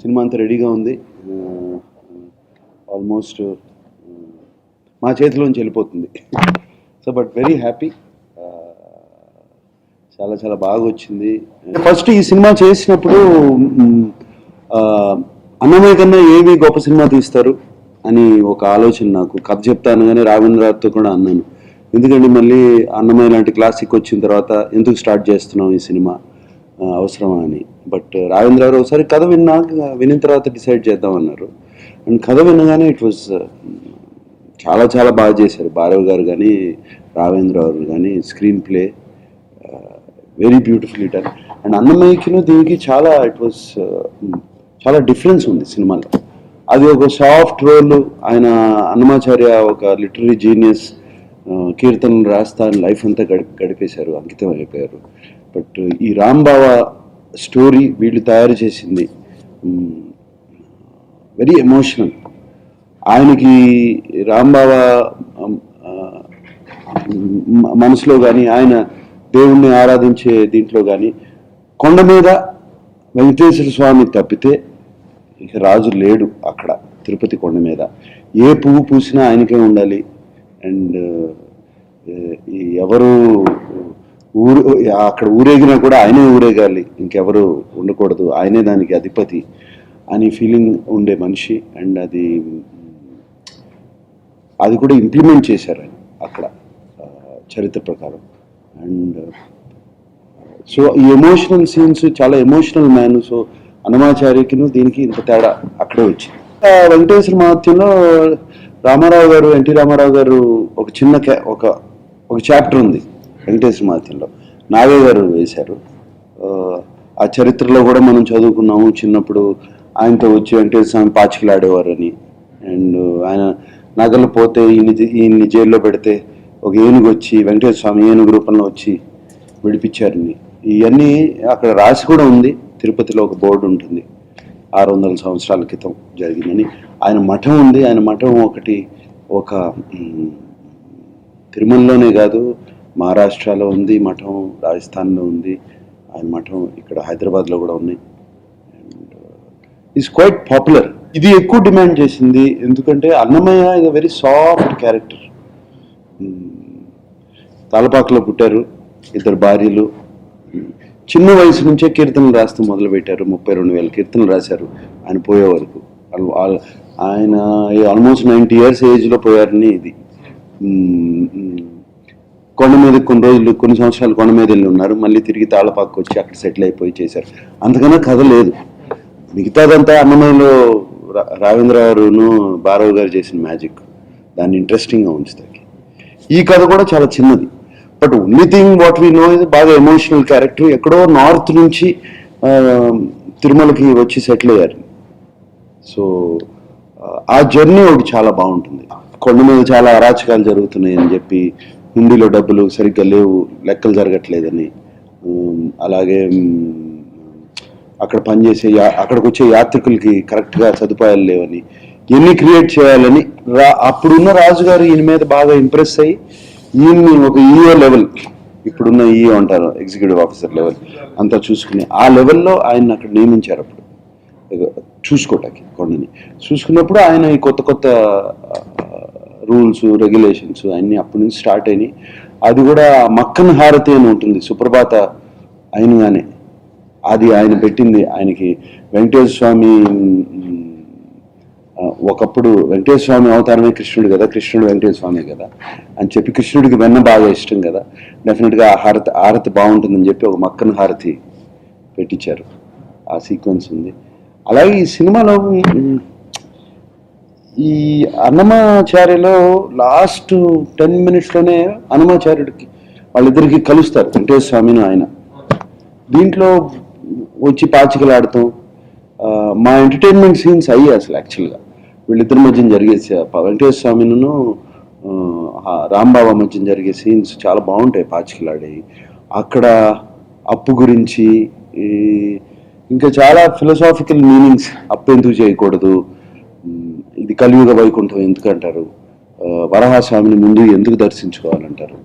Cinema అంతా రెడీగా ఉంది. ఆల్మోస్ట్ మా చేతిలోంచి వెళ్ళిపోతుంది. So but very happy. చాలా చాలా బాగా వచ్చింది. ఫస్ట్ ఈ సినిమా చేసినప్పుడు అన్నమయ్య కన్నా ఏవి గొప్ప సినిమా తీస్తారు అని ఒక ఆలోచన నాకు. కథ చెప్తాను కానీ రాఘవేంద్రతో కూడా అన్నాను. ఎందుకండి మళ్ళీ అన్నమయ్య లాంటి క్లాసిక్ వచ్చిన తర్వాత ఎందుకు స్టార్ట్ చేస్తున్నాం ఈ సినిమా? అవసరమా అని. బట్ uh, రావేంద్ర గారు ఒకసారి కథ విన్నాక వినిన తర్వాత డిసైడ్ చేద్దాం అన్నారు. అండ్ కథ వినగానే ఇట్ వాజ్ uh, చాలా చాలా బాగా చేశారు. భారవ్ గారు కానీ రావేంద్ర గారు కానీ screenplay very beautiful done and అన్నమయ్యకిను దీనికి చాలా ఇట్ వాస్ uh, చాలా డిఫరెన్స్ ఉంది సినిమాలో. అది ఒక సాఫ్ట్ రోల్ ఆయన అన్నమాచార్య ఒక లిటరీ జీనియస్ కీర్తనలు రాస్తా అని లైఫ్ అంతా గడి గడిపేశారు అంకితం అయిపోయారు. బట్ ఈ రాంబావ స్టోరీ వీళ్ళు తయారు చేసింది వెరీ ఎమోషనల్. ఆయనకి రాంబావ మనసులో కానీ ఆయన దేవుణ్ణి ఆరాధించే దీంట్లో కానీ కొండ మీద వెంకటేశ్వర స్వామి తప్పితే ఇక రాజు లేడు అక్కడ తిరుపతి కొండ మీద. ఏ పువ్వు పూసినా ఆయనకే ఉండాలి. అండ్ ఎవరు ఊరు అక్కడ ఊరేగినా కూడా ఆయనే ఊరేగాలి. ఇంకెవరు ఉండకూడదు. ఆయనే దానికి అధిపతి అని ఫీలింగ్ ఉండే మనిషి. అండ్ అది అది కూడా ఇంప్లిమెంట్ చేశారు ఆయన అక్కడ చరిత్ర ప్రకారం. అండ్ సో ఈ ఎమోషనల్ సీన్స్ చాలా ఎమోషనల్ మ్యాన్ సో అన్నమాచార్యకిను దీనికి ఇంత తేడా అక్కడే వచ్చింది. వెంకటేశ్వర మహత్యంలో రామారావు గారు ఎన్టీ రామారావు గారు ఒక చిన్న ఒక ఒక చాప్టర్ ఉంది వెంకటేశ్వర మహత్యంలో నాగే గారు వేశారు. ఆ, చరిత్రలో కూడా మనం చదువుకున్నాము చిన్నప్పుడు. ఆయనతో వచ్చి వెంకటేశ్వర స్వామి పాచికలాడేవారని. అండ్ ఆయన నగలు పోతే ఈయన ఈయన్ని జైల్లో పెడితే ఒక ఏనుగు వచ్చి వెంకటేశ్వర స్వామి ఏనుగు రూపంలో వచ్చి విడిపించారని. ఇవన్నీ అక్కడ రాసి కూడా ఉంది. తిరుపతిలో ఒక బోర్డు ఉంటుంది. ఆరు వందల సంవత్సరాల క్రితం జరిగిందని. ఆయన మఠం ఉంది. ఆయన మఠం ఒకటి ఒక తిరుమలలోనే కాదు మహారాష్ట్రలో ఉంది మఠం రాజస్థాన్లో ఉంది ఆయన మఠం ఇక్కడ హైదరాబాద్లో కూడా ఉన్నాయి. అండ్ ఈజ్ క్వైట్ పాపులర్ ఇది ఎక్కువ డిమాండ్ చేసింది ఎందుకంటే అన్నమయ్య ఇది వెరీ సాఫ్ట్ క్యారెక్టర్ తాలపాకలో పుట్టారు ఇద్దరు భార్యలు. Hmm. చిన్న వయసు నుంచే కీర్తనలు రాస్తూ మొదలు పెట్టారు ముప్పై రెండు వేల కీర్తనలు రాశారు ఆయన పోయే వరకు ఆయన ఆల్మోస్ట్ నైంటీ ఇయర్స్ ఏజ్లో పోయారని ఇది. కొండ మీద కొన్ని రోజులు కొన్ని సంవత్సరాలు కొండ మీద వెళ్ళి ఉన్నారు. మళ్ళీ తిరిగి తాళపాకు వచ్చి అక్కడ సెటిల్ అయిపోయి చేశారు. అంతకన్నా కథ లేదు. మిగతాదంతా అన్నమయ్యలో రా- రావేంద్ర గారును భారవ్ గారు చేసిన మ్యాజిక్. దాన్ని ఇంట్రెస్టింగ్గా ఉంచుతాయి. ఈ కథ కూడా చాలా చిన్నది. But only thing what we know ఇది బాగా ఎమోషనల్ క్యారెక్టర్ ఎక్కడో నార్త్ నుంచి తిరుమలకి వచ్చి సెటిల్ అయ్యారు. సో ఆ జర్నీ ఒకటి చాలా బాగుంటుంది. కొండ మీద చాలా అరాచకాలు జరుగుతున్నాయి అని చెప్పి హుండీలో డబ్బులు సరిగ్గా లేవు లెక్కలు జరగట్లేదని. అలాగే అక్కడ పనిచేసే యా- అక్కడికి వచ్చే యాత్రికులకి కరెక్ట్గా సదుపాయాలు లేవని. ఎన్ని క్రియేట్ చేయాలని రా అప్పుడున్న రాజుగారు ఈయన మీద బాగా ఇంప్రెస్ అయ్యి ఈయన్ని ఒక ఈఓ లెవెల్ ఇప్పుడున్న ఈఓ అంటారు ఎగ్జిక్యూటివ్ ఆఫీసర్ లెవెల్ అంతా చూసుకుని ఆ లెవెల్లో ఆయన అక్కడ నియమించారు అప్పుడు. చూసుకోటానికి కొండని. చూసుకున్నప్పుడు ఆయన ఈ కొత్త కొత్త రూల్స్ రెగ్యులేషన్స్ అన్నీ అప్పటి నుంచి స్టార్ట్ అయినాయి. అది కూడా మక్కన్ హారతి అని ఉంటుంది సుప్రభాత అయినగానే. అది ఆయన పెట్టింది ఆయనకి వెంకటేశ్వర స్వామి ఒకప్పుడు వెంకటేశ్వర స్వామి అవతారమే కృష్ణుడు కదా కృష్ణుడు వెంకటేశ్వర స్వామి కదా. అని చెప్పి కృష్ణుడికి వెన్న బాగా ఇష్టం కదా. డెఫినెట్గా ఆ హారతి హారతి బాగుంటుందని చెప్పి ఒక మక్కన హారతి పెట్టించారు. ఆ సీక్వెన్స్ ఉంది. అలాగే ఈ సినిమాలో ఈ అన్నమాచార్యలో లాస్ట్ టెన్ మినిట్స్లోనే అన్నమాచార్యుడికి వాళ్ళిద్దరికి కలుస్తారు వెంకటేశ్వర స్వామిని ఆయన. దీంట్లో వచ్చి పాచికలాడటం మా ఎంటర్టైన్మెంట్ సీన్స్ అయ్యాయి అసలు యాక్చువల్గా వీళ్ళిద్దరి మధ్యన జరిగే వెంకటేశ్వర స్వామిను రాంబాబా మధ్యన జరిగే సీన్స్ చాలా బాగుంటాయి పాచికలాడి. అక్కడ అప్పు గురించి ఈ ఇంకా చాలా ఫిలసాఫికల్ మీనింగ్స్ అప్పు ఎందుకు చేయకూడదు ఇది కలియుగ వైకుంఠం ఎందుకంటారు? వరహాస్వామిని ముందు ఎందుకు దర్శించుకోవాలంటారు?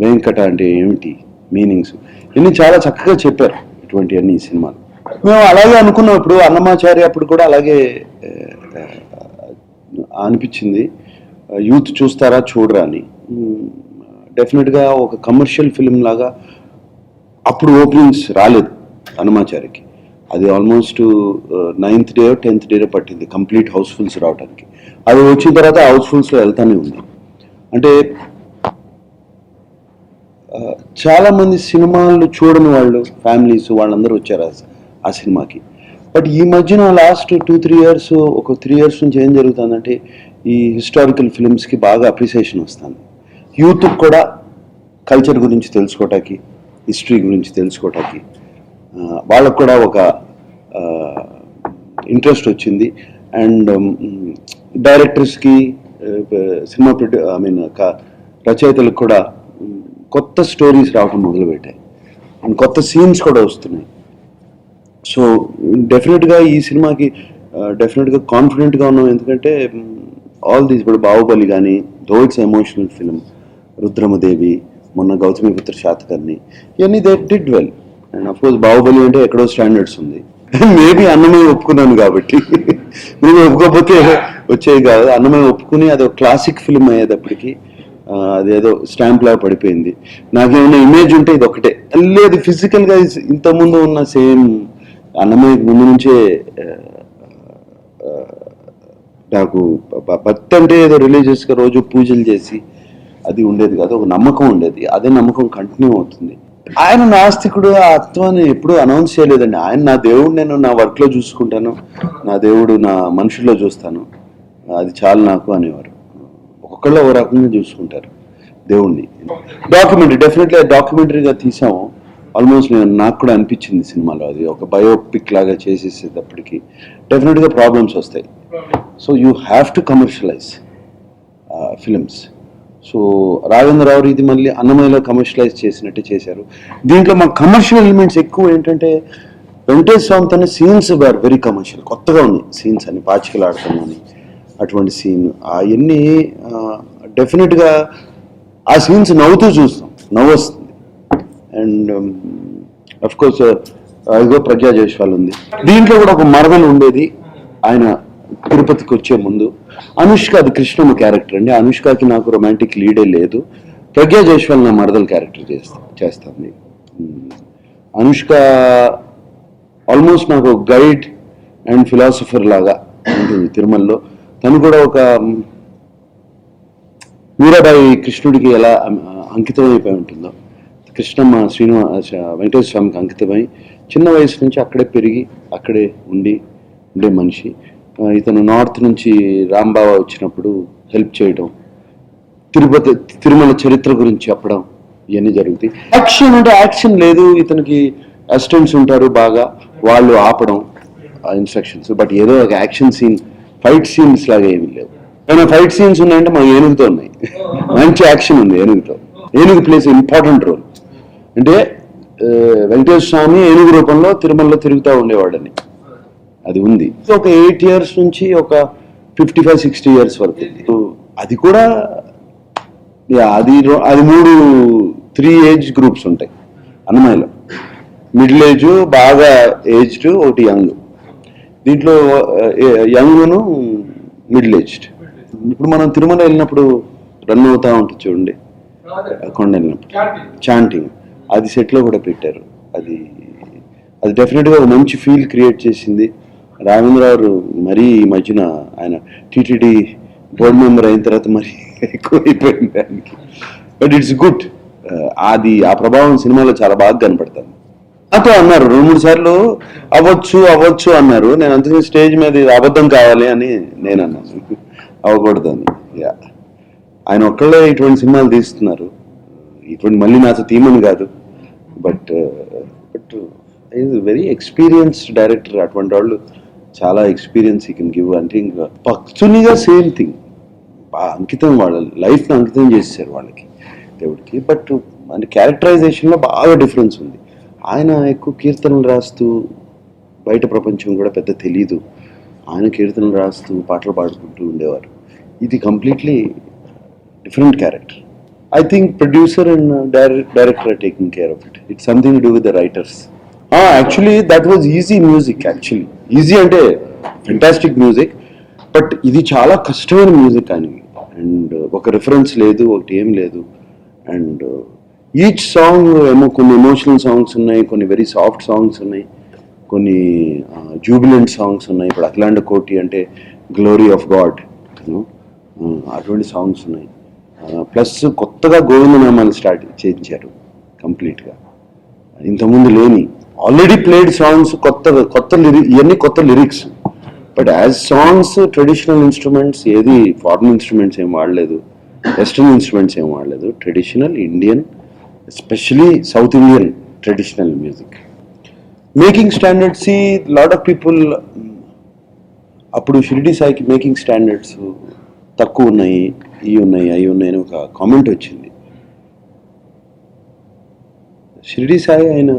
వెంకట అంటే ఏమిటి? మీనింగ్స్. ఇన్ని చాలా చక్కగా చెప్పారు ఇటువంటి అన్ని సినిమాలు. మేము అలాగే అనుకున్నప్పుడు అన్నమాచార్య అప్పుడు కూడా అలాగే అనిపించింది. యూత్ చూస్తారా చూడరా అని. డెఫినెట్గా ఒక కమర్షియల్ ఫిలిం లాగా అప్పుడు ఓపెనింగ్స్ రాలేదు హనుమాచారికి అది almost ninth day tenth day పట్టింది కంప్లీట్ హౌస్ఫుల్స్ రావడానికి అది వచ్చిన తర్వాత హౌస్ఫుల్స్లో వెళ్తానే ఉంది. అంటే చాలామంది సినిమాలు చూడని వాళ్ళు ఫ్యామిలీస్ వాళ్ళందరూ వచ్చారు ఆ- సినిమాకి. బట్ ఈ మధ్యన లాస్ట్ టూ త్రీ ఇయర్స్ ఒక త్రీ ఇయర్స్ నుంచి ఏం జరుగుతుందంటే ఈ హిస్టారికల్ ఫిల్మ్స్కి బాగా అప్రిసియేషన్ వస్తుంది. యూత్ కూడా కల్చర్ గురించి తెలుసుకోవటానికి హిస్టరీ గురించి తెలుసుకోవటానికి వాళ్ళకు కూడా ఒక ఇంట్రెస్ట్ వచ్చింది. అండ్ డైరెక్టర్స్కి సినిమా ప్రొడ్యూ ఐ మీన్ రచయితలకు కూడా కొత్త స్టోరీస్ రావడం మొదలుపెట్టాయి. అండ్ కొత్త సీన్స్ కూడా వస్తున్నాయి. సో డెఫినెట్గా ఈ సినిమాకి డెఫినెట్గా కాన్ఫిడెంట్గా ఉన్నాం. ఎందుకంటే ఆల్ దీస్ ఇప్పుడు బాహుబలి కానీ though it's emotional film Rudramadevi మొన్న గౌతమిపుత్ర శాతకర్ణి ఇవన్నీ they did well and of course Baahubali అంటే ఎక్కడో స్టాండర్డ్స్ ఉంది. మేబీ అన్నమే ఒప్పుకున్నాను కాబట్టి. మేము ఒప్పుకోకపోతే వచ్చేది కాదు. అన్నమే ఒప్పుకుని అది ఒక క్లాసిక్ ఫిల్మ్ అయ్యేటప్పటికి అదేదో స్టాంప్ లాగా పడిపోయింది. నాకేమైనా ఇమేజ్ ఉంటే ఇది ఒకటే. లేదు ఫిజికల్గా ఇంతకుముందు ఉన్న సేమ్ అన్నమయ్య ముందు నుంచే నాకు భక్తి అంటే ఏదో రిలీజియస్గా రోజు పూజలు చేసి అది ఉండేది కాదు. ఒక నమ్మకం ఉండేది. అదే నమ్మకం కంటిన్యూ అవుతుంది. ఆయన నాస్తికుడు ఆ తత్వాన్ని ఎప్పుడు అనౌన్స్ చేయలేదండి. ఆయన నా దేవుడు నేను నా వర్క్లో చూసుకుంటాను. నా దేవుడు నా మనుషుల్లో చూస్తాను. అది చాలు నాకు అనేవారు. ఒక్కొక్కళ్ళు ఒక రకంగా చూసుకుంటారు దేవుణ్ణి. డాక్యుమెంటరీ డెఫినెట్లీ డాక్యుమెంటరీగా తీసాము. ఆల్మోస్ట్ నేను నాకు కూడా అనిపించింది సినిమాలో అది. ఒక బయోపిక్ లాగా చేసేసేటప్పటికి డెఫినెట్గా ప్రాబ్లమ్స్ వస్తాయి. So you have to commercialise films so Rajendra Rao ఇది మళ్ళీ అన్నమయ్యలో కమర్షియలైజ్ చేసినట్టు చేశారు. దీంట్లో మా కమర్షియల్ ఎలిమెంట్స్ ఎక్కువ ఏంటంటే వెంకటేశ్వర తన సీన్స్ వేర్ వెరీ కమర్షియల్ కొత్తగా ఉన్నాయి సీన్స్ అని పాచికలు ఆడతాం అని అటువంటి సీన్ అవన్నీ డెఫినెట్గా ఆ సీన్స్ నవ్వుతూ చూస్తాం. నవ్వు వస్తుంది అండ్ um, అఫ్కోర్స్ ఇదిగో ప్రజ్ఞా ఉంది. దీంట్లో కూడా ఒక మరదలు ఉండేది. ఆయన తిరుపతికి వచ్చే ముందు. అనుష్క అది కృష్ణమ్మ క్యారెక్టర్ అండి. అనుష్కకి నాకు రొమాంటిక్ లీడే లేదు. ప్రజ్ఞా జైస్వాల్ నా మరదల క్యారెక్టర్ చేస్తా చేస్తుంది. అనుష్క ఆల్మోస్ట్ నాకు గైడ్ అండ్ ఫిలాసఫర్ లాగా ఉంటుంది తిరుమలలో. తను కూడా ఒక మీరాబాయి కృష్ణుడికి ఎలా అంకితమైపోయి అంకితం అయిపోయి ఉంటుందో. కృష్ణమ్మ శ్రీనివాస వెంకటేశ్వర స్వామికి అంకితమై చిన్న వయసు నుంచి అక్కడే పెరిగి అక్కడే ఉండి ఉండే మనిషి. ఇతను నార్త్ నుంచి రాంబావ వచ్చినప్పుడు హెల్ప్ చేయడం తిరుపతి తిరుమల చరిత్ర గురించి చెప్పడం ఇవన్నీ జరుగుతాయి. యాక్షన్ అంటే యాక్షన్ లేదు ఇతనికి అసిస్టెంట్స్ ఉంటారు బాగా వాళ్ళు ఆపడం ఆ ఇన్స్ట్రక్షన్స్ బట్ ఏదో ఒక యాక్షన్ సీన్ ఫైట్ సీన్స్ లాగా ఏమీ లేవు. ఏమైనా ఫైట్ సీన్స్ ఉన్నాయంటే మా ఏనుగుతో ఉన్నాయి. మంచి యాక్షన్ ఉంది ఏనుగుతో. ఏనుగు ప్లేస్ ఇంపార్టెంట్ రోల్ అంటే వెంకటేశ్వర స్వామి ఏనుగు రూపంలో తిరుమలలో తిరుగుతూ ఉండేవాడని. అది ఉంది. ఒక ఎయిట్ ఇయర్స్ నుంచి ఒక ఫిఫ్టీ ఫైవ్ సిక్స్టీ ఇయర్స్ వరకు అది కూడా అది అది మూడు త్రీ ఏజ్ గ్రూప్స్ ఉంటాయి అన్నమయ్యలో. మిడిల్ ఏజ్ బాగా ఏజ్డ్ ఒకటి యంగ్. దీంట్లో యంగ్ను మిడిల్ ఏజ్డ్. ఇప్పుడు మనం తిరుమల వెళ్ళినప్పుడు రన్ అవుతా ఉంటుంది చూడండి. కొండ వెళ్ళినప్పుడు చాంటింగ్ అది సెట్లో కూడా పెట్టారు. అది అది డెఫినెట్గా మంచి ఫీల్ క్రియేట్ చేసింది. రాఘవేంద్రరావు మరీ ఈ మధ్యన ఆయన టీటీడీ బోర్డు మెంబర్ అయిన తర్వాత మరి ఎక్కువ అయిపోయింది దానికి బట్ ఇట్స్ గుడ్ అది ఆ ప్రభావం సినిమాలో చాలా బాగా కనపడుతుంది. అతో అన్నారు రెండు మూడు సార్లు అవ్వచ్చు అవ్వచ్చు అన్నారు. నేను అంతగా స్టేజ్ మీద అబద్ధం కావాలి అని నేను అన్నాను. అవ్వకూడదు అని యా ఆయన ఒక్కళ్ళే ఇటువంటి సినిమాలు తీస్తున్నారు. ఇటువంటి మళ్ళీ నాతో తీమని కాదు. But but is very experienced director అటువంటి వాళ్ళు చాలా ఎక్స్పీరియన్స్ ఈ కెన్ గివ్ అంటే ఇంకా పక్చునిగా సేమ్ థింగ్ బాగా అంకితం వాళ్ళ లైఫ్ని అంకితం చేశారు వాళ్ళకి. దేవుడికి. బట్ అంటే క్యారెక్టరైజేషన్లో బాగా డిఫరెన్స్ ఉంది. ఆయన ఎక్కువ కీర్తనలు రాస్తూ బయట ప్రపంచం కూడా పెద్ద తెలీదు. ఆయన కీర్తనలు రాస్తూ పాటలు పాడుకుంటూ ఉండేవారు. ఇది completely different character I think producer and director are taking care of it it something do something to do actually that was easy music actually easy అంటే ఫెంటాస్టిక్ మ్యూజిక్ బట్ ఇది చాలా కష్టమైన మ్యూజిక్ అని. అండ్ uh, ఒక reference లేదు ఒకటి ఏం లేదు. అండ్ ఈచ్ సాంగ్ ఏమో కొన్ని ఎమోషనల్ సాంగ్స్ ఉన్నాయి కొన్ని వెరీ సాఫ్ట్ సాంగ్స్ ఉన్నాయి కొన్ని uh, జూబిలెంట్ సాంగ్స్ ఉన్నాయి. ఇప్పుడు అఖిలాండ కోటి అంటే గ్లోరీ ఆఫ్ గాడ్ అటువంటి సాంగ్స్ ఉన్నాయి. Uh, ప్లస్ కొత్తగా గోవిందనామాలు స్టార్ట్ చేయించారు కంప్లీట్గా ఇంతకుముందు లేని. ఆల్రెడీ ప్లేడ్ సాంగ్స్ కొత్త కొత్త లిరిక్ ఇవన్నీ కొత్త lyrics but as songs traditional instruments ఏది ఫారిన్ ఇన్స్ట్రుమెంట్స్ ఏం వాడలేదు. వెస్ట్రన్ ఇన్స్ట్రుమెంట్స్ ఏం వాడలేదు. Traditional Indian especially south Indian traditional music making standards ఈ లాట్ ఆఫ్ పీపుల్ అప్పుడు షిరిడి సాయికి మేకింగ్ స్టాండర్డ్స్ తక్కువ ఉన్నాయి ఇవి ఉన్నాయి అవి ఉన్నాయి అని ఒక కామెంట్ వచ్చింది. షిరిడి సాయి ఆయన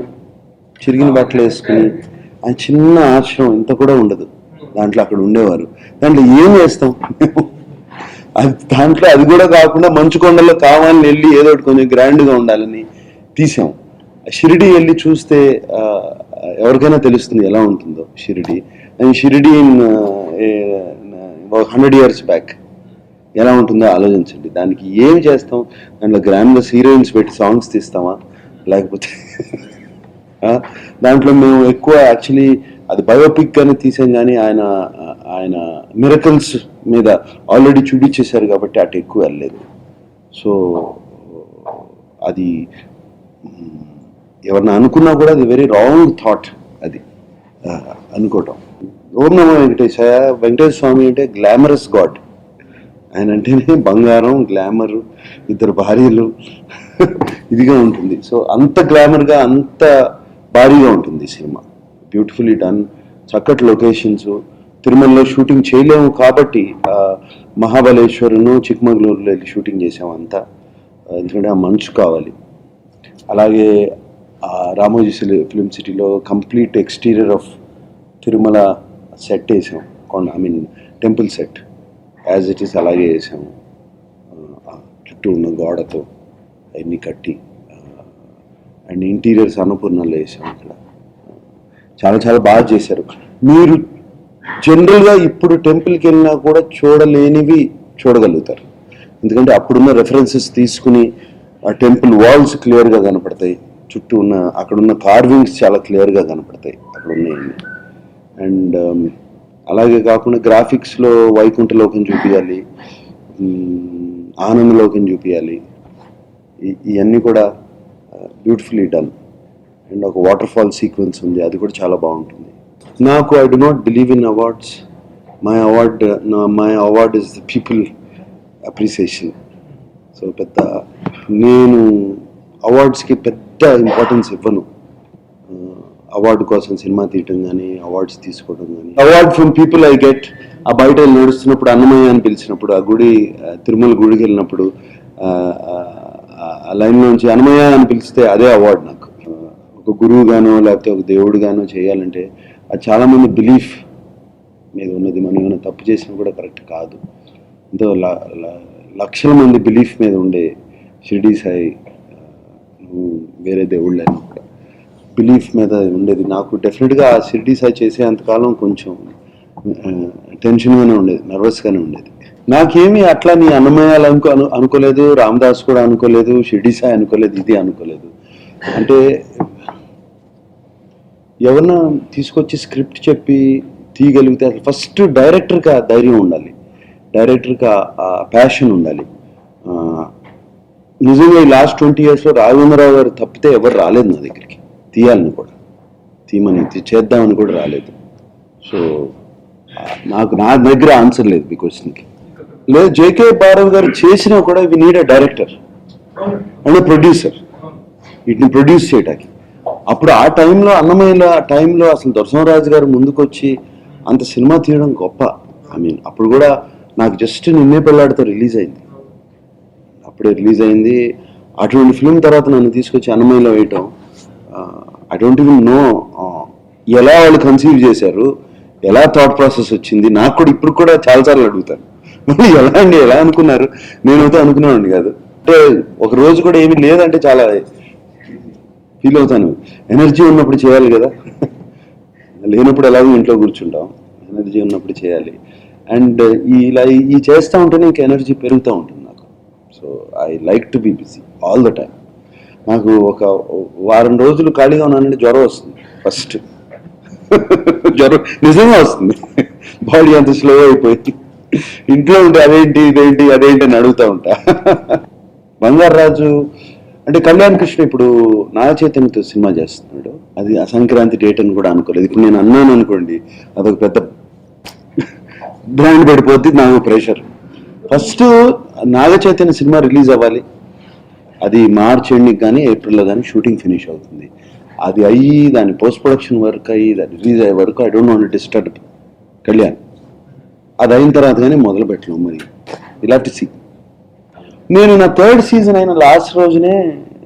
చిరిగిన బట్టలు వేసుకుని ఆ చిన్న ఆశ్రమం ఇంత కూడా ఉండదు. దాంట్లో అక్కడ ఉండేవారు. దాంట్లో ఏం చేస్తాం? అది దాంట్లో అది కూడా కాకుండా మంచు కొండలో కావాలని వెళ్ళి ఏదో ఒకటి కొంచెం గ్రాండ్గా ఉండాలని తీసాం. షిరిడి వెళ్ళి చూస్తే ఎవరికైనా తెలుస్తుంది ఎలా ఉంటుందో Shirdi. And Shirdi in hundred years back. ఎలా ఉంటుందో ఆలోచించండి. దానికి ఏం చేస్తాం? దాంట్లో గ్రాండ్గా హీరోయిన్స్ పెట్టి సాంగ్స్ తీస్తామా? లేకపోతే దాంట్లో మేము ఎక్కువ యాక్చువల్లీ అది బయోపిక్ అని తీసాం కానీ ఆయన ఆయన మిరకల్స్ మీద ఆల్రెడీ చూపించేశారు కాబట్టి అటు ఎక్కువ వెళ్ళలేదు. సో అది మ్, అనుకున్నా కూడా అది వెరీ రాంగ్ థాట్ అది. అనుకోవటం. ఓం నమో వెంకటేశాయ వెంకటేశ్వర స్వామి అంటే గ్లామరస్ గాడ్ ఆయన అంటేనే బంగారం గ్లామర్ ఇద్దరు భార్యలు. ఇదిగా ఉంటుంది. సో అంత గ్లామర్గా అంత భారీగా ఉంటుంది సినిమా. బ్యూటిఫుల్లీ డన్ చక్కటి లొకేషన్స్ తిరుమలలో షూటింగ్ చేయలేము కాబట్టి మహాబలేశ్వరును చిక్మగళూరులో వెళ్ళి షూటింగ్ చేసాము అంతా. ఎందుకంటే ఆ మంచు కావాలి. అలాగే రామోజీ ఫిలిం సిటీలో complete exterior of Tirumala set వేసాం కొండ I mean temple set as it is అలాగే వేసాము. చుట్టూ ఉన్న గోడతో అవన్నీ కట్టి అండ్ ఇంటీరియర్స్ అన్నపూర్ణలో వేసాం ఇక్కడ. చాలా చాలా బాగా చేశారు. మీరు జనరల్గా ఇప్పుడు టెంపుల్కి వెళ్ళినా కూడా చూడలేనివి చూడగలుగుతారు. ఎందుకంటే అప్పుడున్న రెఫరెన్సెస్ తీసుకుని ఆ టెంపుల్ వాల్స్ క్లియర్గా కనపడతాయి. చుట్టూ ఉన్న అక్కడ ఉన్న కార్వింగ్స్ చాలా క్లియర్గా కనపడతాయి. అక్కడ ఉన్నాయండి అండ్ um, అలాగే కాకుండా గ్రాఫిక్స్లో వైకుంఠలోకం చూపించాలి ఆనందలోకం చూపించాలి ఇవన్నీ కూడా బ్యూటిఫుల్లీ డన్ అండ్ ఒక వాటర్ ఫాల్ సీక్వెన్స్ ఉంది. అది కూడా చాలా బాగుంటుంది. నాకు I do not believe in awards my award నా my award is the people appreciation so పెద్ద నేను అవార్డ్స్కి పెద్ద ఇంపార్టెన్స్ ఇవ్వను. Uh, అవార్డు కోసం సినిమా తీయటం కానీ అవార్డ్స్ తీసుకోవడం కానీ award from people I get ఆ బయట నడుస్తున్నప్పుడు అన్నమయ్య అని పిలిచినప్పుడు ఆ గుడి తిరుమల గుడికి వెళ్ళినప్పుడు ఆ, లైన్ నుంచి అన్నమయ్య అని పిలిస్తే అదే అవార్డు నాకు. ఒక గురువు గానో లేకపోతే ఒక దేవుడు గానో చేయాలంటే అది చాలామంది బిలీఫ్ మీద ఉన్నది. మనం ఏమైనా తప్పు చేసినా కూడా కరెక్ట్ కాదు. ఎంతో లక్షల మంది బిలీఫ్ మీద ఉండే షిరిడి సాయి వేరే దేవుళ్ళని కూడా బిలీఫ్ మీద ఉండేది నాకు. డెఫినెట్గా ఆ షిరిడి సాయి చేసేంతకాలం కొంచెం టెన్షన్గానే ఉండేది నర్వస్గానే ఉండేది. నాకేమి అట్లా నీ అన్నమయాలు అనుకో అనుకోలేదు రామదాస్ కూడా అనుకోలేదు షిరిడి సాయి అనుకోలేదు ఇది అనుకోలేదు. అంటే ఎవరన్నా తీసుకొచ్చి స్క్రిప్ట్ చెప్పి తీయగలిగితే అసలు ఫస్ట్ డైరెక్టర్కి ఆ ధైర్యం ఉండాలి. డైరెక్టర్కి ఆ ప్యాషన్ ఉండాలి. నిజంగా ఈ లాస్ట్ ట్వంటీ ఇయర్స్లో రాఘవేంద్రరావు గారు తప్పితే ఎవరు రాలేదు నా దగ్గరికి. తీయాలని కూడా. తీయమని చేద్దామని కూడా రాలేదు. సో నాకు నా దగ్గర ఆన్సర్ లేదు మీ క్వశ్చన్కి. లేదు జేకే భారవ్ గారు చేసినా కూడా we need a director and producer వీటిని ప్రొడ్యూస్ చేయడానికి అప్పుడు ఆ టైంలో అన్నమయ్యలో ఆ టైంలో అసలు దర్శనరాజు గారు ముందుకొచ్చి అంత సినిమా తీయడం గొప్ప. ఐ మీన్ అప్పుడు కూడా నాకు జస్ట్ నిన్నే పెళ్ళాడితో రిలీజ్ అయింది. అప్పుడే రిలీజ్ అయింది. అటువంటి ఫిల్మ్ తర్వాత నన్ను తీసుకొచ్చి అన్నమయ్యలో వేయటం ఐ డోంట్ ఈవెన్ నో ఎలా వాళ్ళు కన్సీవ్ చేశారు ఎలా థాట్ ప్రాసెస్ వచ్చింది. నాకు కూడా ఇప్పుడు కూడా చాలాసార్లు అడుగుతాను మళ్ళీ ఎలా అండి? ఎలా అనుకున్నారు? నేనైతే అనుకునేవాడిని కాదు. అంటే ఒక రోజు కూడా ఏమీ లేదంటే చాలా ఫీల్ అవుతాను. ఎనర్జీ ఉన్నప్పుడు చేయాలి కదా. లేనప్పుడు ఎలాగో ఇంట్లో కూర్చుంటాం. ఎనర్జీ ఉన్నప్పుడు చేయాలి. అండ్ ఇలా ఈ చేస్తూ ఉంటేనే ఇంకా ఎనర్జీ పెరుగుతూ ఉంటుంది నాకు. So I like to be busy all the time నాకు ఒక వారం రోజులు ఖాళీగా ఉన్నానంటే జ్వరం వస్తుంది. ఫస్ట్ జ్వరం నిజంగా వస్తుంది. బాడీ అంత స్లో అయిపోయింది. ఇంట్లో ఉంటే అదేంటి ఇదేంటి అదేంటి అని అడుగుతూ ఉంటా. బంగారాజు అంటే కళ్యాణ్ కృష్ణ ఇప్పుడు నాగచైతన్యతో సినిమా చేస్తున్నాడు. అది ఆ సంక్రాంతి డేట్ అని కూడా అనుకోలేదు. ఇప్పుడు నేను అన్నాను అనుకోండి అదొక పెద్ద బ్రాండ్ పడిపోద్ది నాకు pressure. First Naga Chaitanya cinema release అవ్వాలి. అది మార్చ్ ఎండింగ్ కానీ ఏప్రిల్లో కానీ షూటింగ్ ఫినిష్ అవుతుంది. అది అయ్యి దాని పోస్ట్ ప్రొడక్షన్ వర్క్ అయ్యి దాని రిలీజ్ అయ్యే వరకు I don't want disturb Kalyan. అది అయిన తర్వాత కానీ మొదలు పెట్టలేము మరి. ఇలా టు సి నేను నా థర్డ్ సీజన్ అయిన లాస్ట్ రోజునే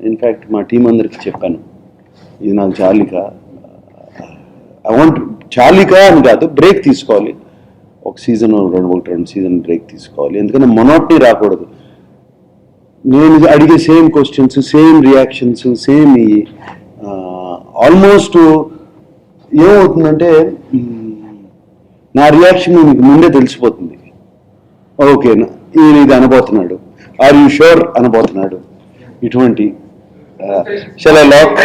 ఇన్ఫ్యాక్ట్ మా టీం అందరికి చెప్పాను. ఇది నాకు చాలిక ఐ వాంట్ చాలిక అని కాదు బ్రేక్ తీసుకోవాలి. ఒక సీజన్ రెండు ఒకటి రెండు సీజన్ బ్రేక్ తీసుకోవాలి. ఎందుకంటే మొనోట్ని రాకూడదు. నేను అడిగే same questions same reactions same almost ఏమవుతుందంటే నా రియాక్షన్ మీకు ముందే తెలిసిపోతుంది. ఓకేనా ఈయన ఇది అనబోతున్నాడు. ఆర్ యూ షూర్ అనబోతున్నాడు. ఇటువంటి షెల లాక్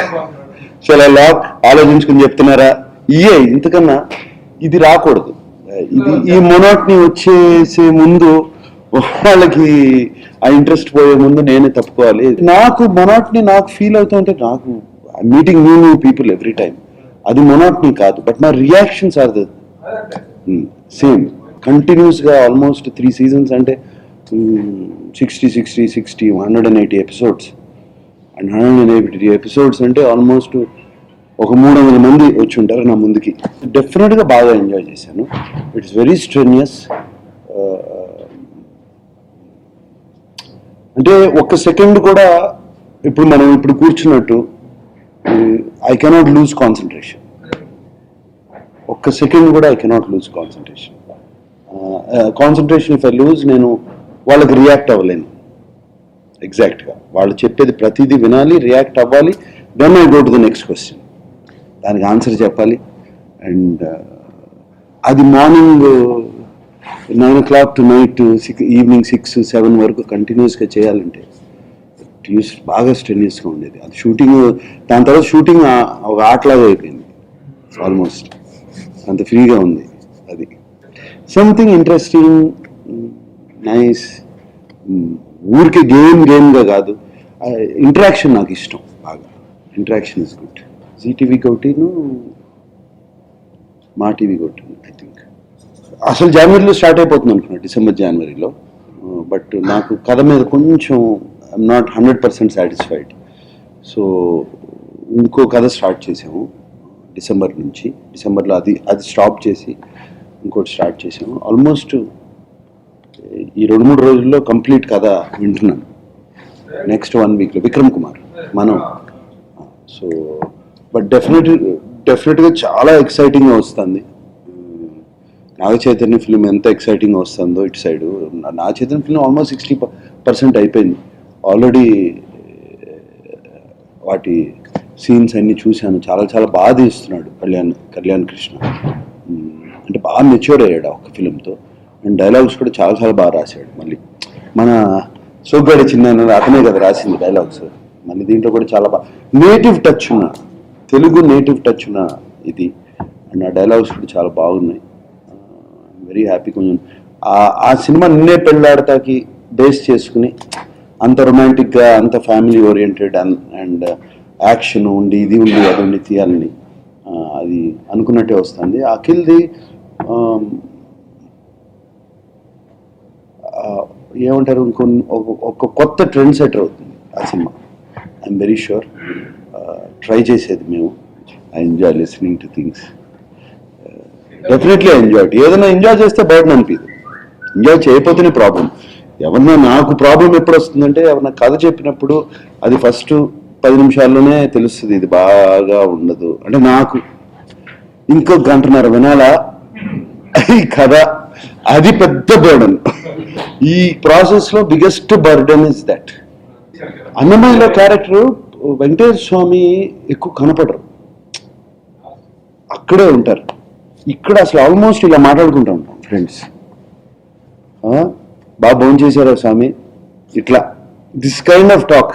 షెల లాక్ ఆలోచించుకుని చెప్తున్నారా? ఇయే ఇంతకన్నా ఇది రాకూడదు. ఇది ఈ మొనోట్ని వచ్చేసే ముందు వాళ్ళకి ఆ ఇంట్రెస్ట్ పోయే ముందు నేనే తప్పుకోవాలి. నాకు మొనాట్ని నాకు ఫీల్ అవుతుంటే నాకు meeting new new people every time అది మొనాట్ని కాదు బట్ నా రియాక్షన్స్ ఆర్ ద సేమ్ కంటిన్యూస్గా ఆల్మోస్ట్ త్రీ సీజన్స్ అంటే sixty sixty sixty hundred and eighty episodes and hundred and eighty episodes అంటే ఆల్మోస్ట్ ఒక మూడు వందల మంది వచ్చి ఉంటారు నా ముందుకి. డెఫినెట్గా బాగా ఎంజాయ్ చేశాను. ఇట్స్ వెరీ స్ట్రెనియస్ అంటే ఒక్క సెకండ్ కూడా ఇప్పుడు మనం ఇప్పుడు కూర్చున్నట్టు ఐ కెనాట్ లూజ్ కాన్సన్ట్రేషన్ ఒక్క సెకండ్ కూడా I cannot lose concentration. Concentration if I lose నేను వాళ్ళకి రియాక్ట్ అవ్వలేను. ఎగ్జాక్ట్గా. వాళ్ళు చెప్పేది ప్రతిదీ వినాలి రియాక్ట్ అవ్వాలి. Then I go to the next question. దానికి ఆన్సర్ చెప్పాలి. అండ్ అది morning nine o'clock to night six evening six seven వరకు కంటిన్యూస్గా చేయాలంటే యూస్ బాగా స్ట్రెన్యూస్గా ఉండేది. అది షూటింగ్ దాని తర్వాత షూటింగ్ ఒక ఆటలాగా అయిపోయింది. ఆల్మోస్ట్ అంత ఫ్రీగా ఉంది అది. సంథింగ్ ఇంట్రెస్టింగ్ నైస్ ఊరికే గేమ్ గేమ్గా కాదు. ఇంటరాక్షన్ నాకు ఇష్టం బాగా. Interaction is good Zee TV కొట్టిను Maa TV కొట్టిను I think అసలు జనవరిలో స్టార్ట్ అయిపోతుంది అనుకున్నాను డిసెంబర్ జనవరిలో బట్ నాకు కథ మీద కొంచెం I'm not hundred percent satisfied so ఇంకో కథ స్టార్ట్ చేసాము. డిసెంబర్ నుంచి డిసెంబర్లో అది అది స్టాప్ చేసి ఇంకోటి స్టార్ట్ చేసాము ఆల్మోస్ట్ ఈ రెండు మూడు రోజుల్లో కంప్లీట్ కథ వింటున్నాను. నెక్స్ట్ వన్ వీక్లో. విక్రమ్ కుమార్ మనం. సో బట్ డెఫినెట్ డెఫినెట్గా చాలా ఎక్సైటింగ్గా వస్తుంది. నాగ చైతన్య ఫిలిం ఎంత ఎక్సైటింగ్గా వస్తుందో ఇటు side. Naga Chaitanya film almost sixty percent అయిపోయింది. ఆల్రెడీ వాటి సీన్స్ అన్నీ చూశాను. చాలా చాలా బాగా తీస్తున్నాడు కళ్యాణ్ కళ్యాణ్ కృష్ణ. అంటే బాగా మెచ్యూర్ అయ్యాడు ఒక ఫిలింతో అండ్ డైలాగ్స్ కూడా చాలా చాలా బాగా రాశాడు మళ్ళీ. మన సోగ్గాడి చిన్న అతనే కదా రాసింది డైలాగ్స్ మళ్ళీ దీంట్లో కూడా చాలా బాగా నేటివ్ టచ్ ఉన్న తెలుగు నేటివ్ టచ్ ఉన్న ఇది. అండ్ ఆ డైలాగ్స్ కూడా చాలా బాగున్నాయి. Uh, వెరీ హ్యాపీ కొంచెం. ఆ- ఆ సినిమా నిన్నే పెళ్ళాడతాకి బేస్ చేసుకుని అంత రొమాంటిక్గా అంత ఫ్యామిలీ ఓరియంటెడ్ అండ్ యాక్షన్ ఉండి ఇది ఉండి అది ఉండి తీయాలని అది అనుకున్నట్టే వస్తుంది. అఖిల్ది ఏమంటారు ఇంకొ ఒక- కొత్త ట్రెండ్ సెటర్ అవుతుంది ఆ cinema. I'm very sure try చేసేది మేము. I enjoy listening to things definitely enjoy ఏదైనా ఎంజాయ్ చేస్తే బర్డన్ అనిపిదు ఎంజాయ్ చేయకపోతేనే ప్రాబ్లం ఎవరన్నా నాకు ప్రాబ్లం ఎప్పుడు వస్తుందంటే ఎవరన్నా కథ చెప్పినప్పుడు అది ఫస్ట్ పది నిమిషాల్లోనే తెలుస్తుంది ఇది బాగా ఉండదు. అంటే నాకు ఇంకో గంటన్నర వినాలా? ఈ కథ అది పెద్ద బర్డన్. ఈ ప్రాసెస్లో బిగ్గెస్ట్ బర్డన్ ఇస్ దట్. అన్నమయ్యలో క్యారెక్టర్ వెంకటేశ్వర స్వామి ఎక్కువ కనపడరు. అక్కడే ఉంటారు. ఇక్కడ అసలు ఆల్మోస్ట్ ఇలా మాట్లాడుకుంటూ ఉంటాం ఫ్రెండ్స్. బాగా భోజనం చేశారా స్వామి? ఇట్లా. దిస్ కైండ్ ఆఫ్ టాక్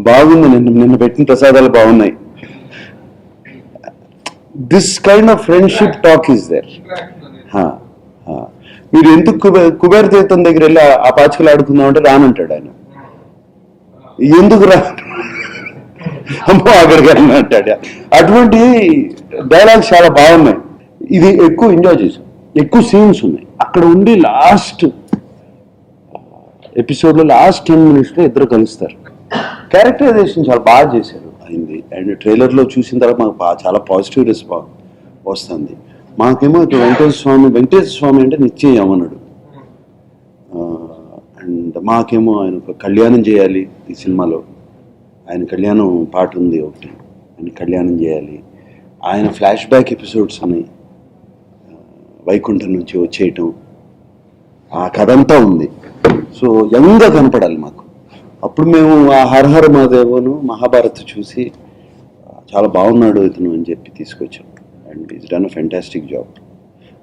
బాగుంది. నిన్న నిన్న పెట్టిన ప్రసాదాలు బాగున్నాయి. This kind of friendship talk is there మీరు ఎందుకు కుబేర్ కుబేర్ తీర్థం దగ్గర వెళ్ళి ఆ- పాచికలు ఆడుకుందాం అంటే రానంటాడు ఆయన. ఎందుకు రా? అమ్మో అక్కడికి అంటాడు. అటువంటి డైలాగ్స్ చాలా బాగున్నాయి. ఇది ఎక్కువ ఎంజాయ్ చేసాం ఎక్కువ సీన్స్ ఉన్నాయి. అక్కడ ఉండి లాస్ట్ ఎపిసోడ్లో లాస్ట్ టెన్ మినిట్స్లో ఇద్దరు కలుస్తారు. క్యారెక్టరైజేషన్ చాలా బాగా చేశారు. అయింది. అండ్ ట్రైలర్లో చూసిన తర్వాత మాకు బాగా చాలా పాజిటివ్ రెస్పాన్స్ వస్తుంది. మాకేమో ఇటు వెంకటేశ్వర స్వామి వెంకటేశ్వర స్వామి అంటే నిశ్చయం అన్నాడు. అండ్ మాకేమో ఆయన ఒక కళ్యాణం చేయాలి ఈ సినిమాలో. ఆయన కళ్యాణం పాట ఉంది ఒకటి. ఆయన కళ్యాణం చేయాలి. ఆయన ఫ్లాష్ బ్యాక్ ఎపిసోడ్స్ ఉన్నాయి వైకుంఠం నుంచి వచ్చేయటం. ఆ కథ అంతా ఉంది. సో యంగ్గా కనపడాలి మాకు. అప్పుడు మేము ఆ హరహర మహాదేవను మహాభారత్ చూసి చాలా బాగున్నాడు ఇతను అని చెప్పి తీసుకొచ్చాం. And is done a fantastic job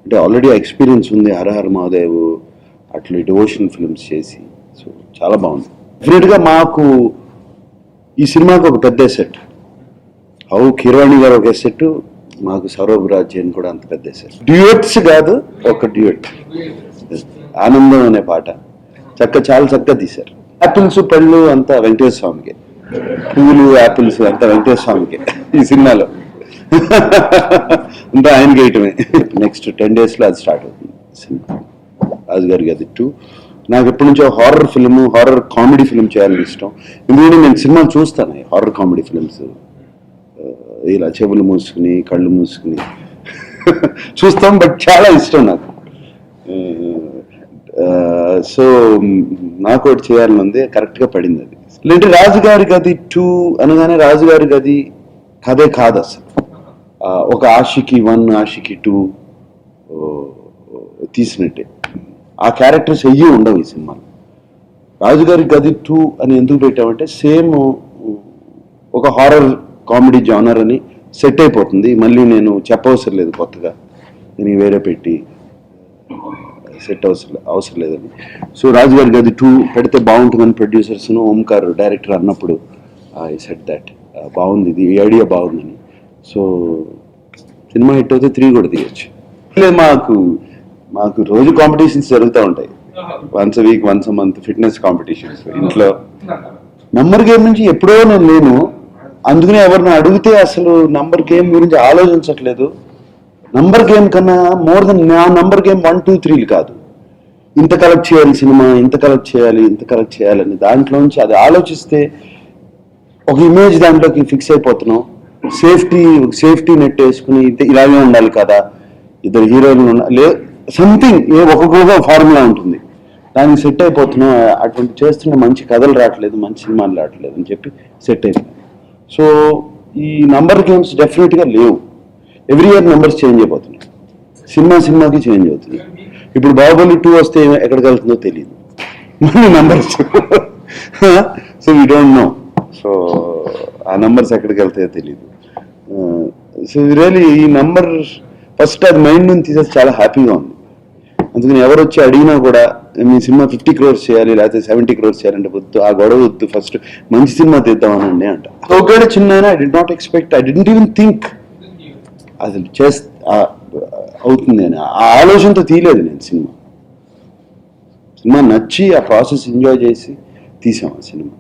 అంటే ఆల్రెడీ ఎక్స్పీరియన్స్ ఉంది హరహర మహాదేవ్ అట్లా డివోషన్ ఫిల్మ్స్ చేసి. సో చాలా బాగుంది. డెఫినెట్గా మాకు ఈ సినిమాకి ఒక పెద్ద సెట్ హౌ కిరవాణి గారు ఒక సెట్ మాకు సౌరభ్ రాజ్ అని కూడా అంత పెద్ద సెట్ డ్యూయట్స్ కాదు ఒక డ్యూయట్ ఆనందం అనే పాట. చక్క చాలా చక్కగా తీశారు. యాపిల్స్ పళ్ళు అంతా వెంకటేశ్వర స్వామికి. పువ్వులు యాపిల్స్ అంతా వెంకటేశ్వర స్వామికి ఈ సినిమాలో. అంతా ఆయన గేయటమే. నెక్స్ట్ టెన్ డేస్లో అది స్టార్ట్ అవుతుంది సినిమా. రాజుగారి గది టూ నాకు ఎప్పటి నుంచో horror film horror comedy film చేయాలని ఇష్టం. ఎందుకంటే నేను సినిమాలు చూస్తాను. హారర్ కామెడీ ఫిల్మ్స్ ఇలా చెవులు మూసుకుని కళ్ళు మూసుకుని. చూస్తాం బట్ చాలా ఇష్టం నాకు. సో నాకు ఒకటి చేయాలని ఉంది కరెక్ట్గా పడింది అది. లేదంటే రాజుగారి గది టూ అనగానే రాజుగారి గది కథే కాదు అసలు. ఒక ఆషికి వన్ ఆషికి టూ తీసినట్టే. ఆ క్యారెక్టర్స్ అయ్యి ఉండవు ఈ సినిమాలో. రాజుగారి గది టూ అని ఎందుకు పెట్టామంటే సేమ్ ఒక హారర్ కామెడీ జానర్ అని సెట్ అయిపోతుంది. మళ్ళీ నేను చెప్పవసరం లేదు కొత్తగా. నేను వేరే పెట్టి. సెట్ అవసరం అవసరం లేదని సో రాజుగారి గది టూ పెడితే బాగుంటుందని ప్రొడ్యూసర్స్ను ఓంకార్ డైరెక్టర్ అన్నప్పుడు ఐ సెట్ దట్ బాగుంది ఇది ఈ ఐడియా బాగుందని. సో సినిమా హిట్ అయితే త్రీ కూడా తీయచ్చు. లేదు మాకు మాకు రోజు కాంపిటీషన్స్ జరుగుతూ ఉంటాయి. Once week once month fitness competitions ఇంట్లో నంబర్ గేమ్ నుంచి ఎప్పుడో నేను లేను. అందుకనే ఎవరిని అడిగితే అసలు నంబర్ గేమ్ గురించి ఆలోచించట్లేదు. నంబర్ గేమ్ కన్నా మోర్ దెన్ నా నంబర్ గేమ్ వన్ టూ త్రీలు కాదు. ఇంత కలెక్ట్ చేయాలి సినిమా ఇంత కలెక్ట్ చేయాలి ఇంత కలెక్ట్ చేయాలని దాంట్లోంచి అది ఆలోచిస్తే ఒక ఇమేజ్ దాంట్లోకి ఫిక్స్ అయిపోతున్నాం. సేఫ్టీ సేఫ్టీ నెట్ వేసుకుని ఇలాగే ఉండాలి కదా. ఇద్దరు హీరోయిన్లు లే సంథింగ్ ఏ ఒక్కొక్క ఫార్ములా ఉంటుంది. దానికి సెట్ అయిపోతున్నాం అటువంటి చేస్తున్న మంచి కథలు రావట్లేదు మంచి సినిమాలు రావట్లేదు అని చెప్పి సెట్ అయిపోయింది. సో ఈ నంబర్ గేమ్స్ డెఫినెట్గా లేవు. ఎవ్రీ ఇయర్ నెంబర్స్ చేంజ్ అయిపోతున్నాయి. సినిమా సినిమాకి చేంజ్ అవుతుంది. ఇప్పుడు బాహుబలి టూ వస్తే ఎక్కడికి వెళ్తుందో తెలియదు మళ్ళీ numbers so we don't know so ఆ నంబర్స్ ఎక్కడికి వెళ్తాయో తెలియదు సో రియలీ ఈ నంబర్ ఫస్ట్ అది మైండ్ నుంచి తీసేసి చాలా హ్యాపీగా ఉంది. అందుకని ఎవరు వచ్చి అడిగినా కూడా మీ సినిమా ఫిఫ్టీ క్రోర్స్ చేయాలి లేకపోతే సెవెంటీ క్రోర్స్ చేయాలంటే వద్దు ఆ గొడవ వద్దు ఫస్ట్ మంచి సినిమా తీద్దామనండి అంట. ఒకవేళ చిన్న I did not expect I didn't even think అసలు చేస్ అవుతుంది అని. ఆ ఆలోచనతో తీయలేదు నేను సినిమా. సినిమా నచ్చి ఆ ప్రాసెస్ ఎంజాయ్ చేసి తీసాం ఆ సినిమా.